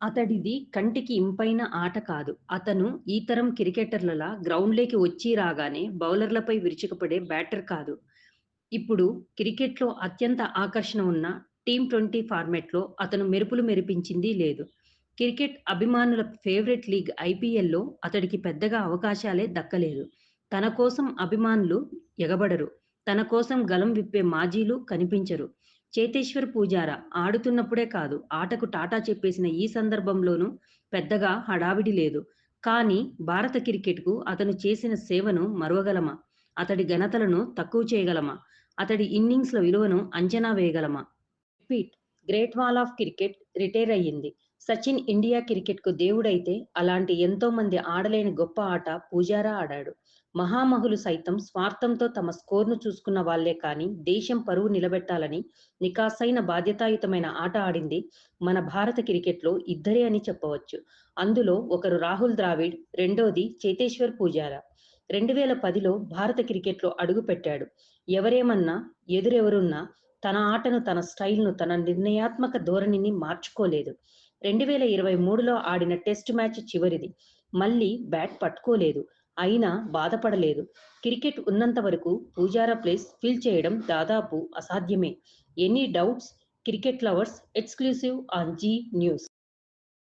అతడిది కంటికి ఇంపైన ఆట కాదు. అతను ఈ తరం క్రికెటర్లలా గ్రౌండ్‌లోకి వచ్చి రాగానే బౌలర్లపై విరుచుకుపడే బ్యాటర్ కాదు. ఇప్పుడు క్రికెట్‌లో అత్యంత ఆకర్షణ ఉన్న టీం ట్వంటీ ఫార్మెట్లో అతను మెరుపులు మెరిపించింది లేదు. క్రికెట్ అభిమానుల ఫేవరెట్ లీగ్ ఐపీఎల్‌లో అతడికి పెద్దగా అవకాశాలే దక్కలేదు. తన కోసం అభిమానులు ఎగబడరు. తన కోసం గలం విప్పే మాజీలు కనిపించరు. చేతేశ్వర్ పూజారా ఆడుతున్నప్పుడే కాదు ఆటకు టాటా చెప్పేసిన ఈ సందర్భంలోనూ పెద్దగా హడావిడి లేదు. కానీ భారత క్రికెట్‌కు అతను చేసిన సేవను మరువగలమా? అతడి ఘనతలను తక్కువ చేయగలమా? అతడి ఇన్నింగ్స్‌ల విలువను అంచనా వేయగలమా? Repeat great wall of cricket retire అయ్యింది. సచిన్ ఇండియా క్రికెట్‌కు దేవుడైతే అలాంటి ఎంతో మంది ఆడలేని గొప్ప ఆట పూజారా ఆడాడు. మహామహులు సైతం స్వార్థంతో తమ స్కోర్‌ను చూసుకున్న వాళ్ళే కానీ దేశం పరువు నిలబెట్టాలని నికాసైన బాధ్యతాయుతమైన ఆట ఆడింది మన భారత క్రికెట్‌లో ఇద్దరే అని చెప్పవచ్చు. అందులో ఒకరు రాహుల్ ద్రావిడ్, రెండోది చేతేశ్వర్ పూజారా రెండు వేల పదిలో భారత క్రికెట్‌లో అడుగుపెట్టాడు. ఎవరేమన్నా, ఎదురెవరున్నా తన ఆటను, తన స్టైల్‌ను, తన నిర్ణయాత్మక ధోరణిని మార్చుకోలేదు. రెండు వేల ఇరవై మూడులో ఆడిన టెస్ట్ మ్యాచ్ చివరిది. మళ్ళీ బ్యాట్ పట్టుకోలేదు. అయినా బాధపడలేదు. క్రికెట్ ఉన్నంత వరకు పూజారా ప్లేస్ ఫిల్ చేయడం దాదాపు అసాధ్యమే. Any doubts cricket lovers exclusive on Zee News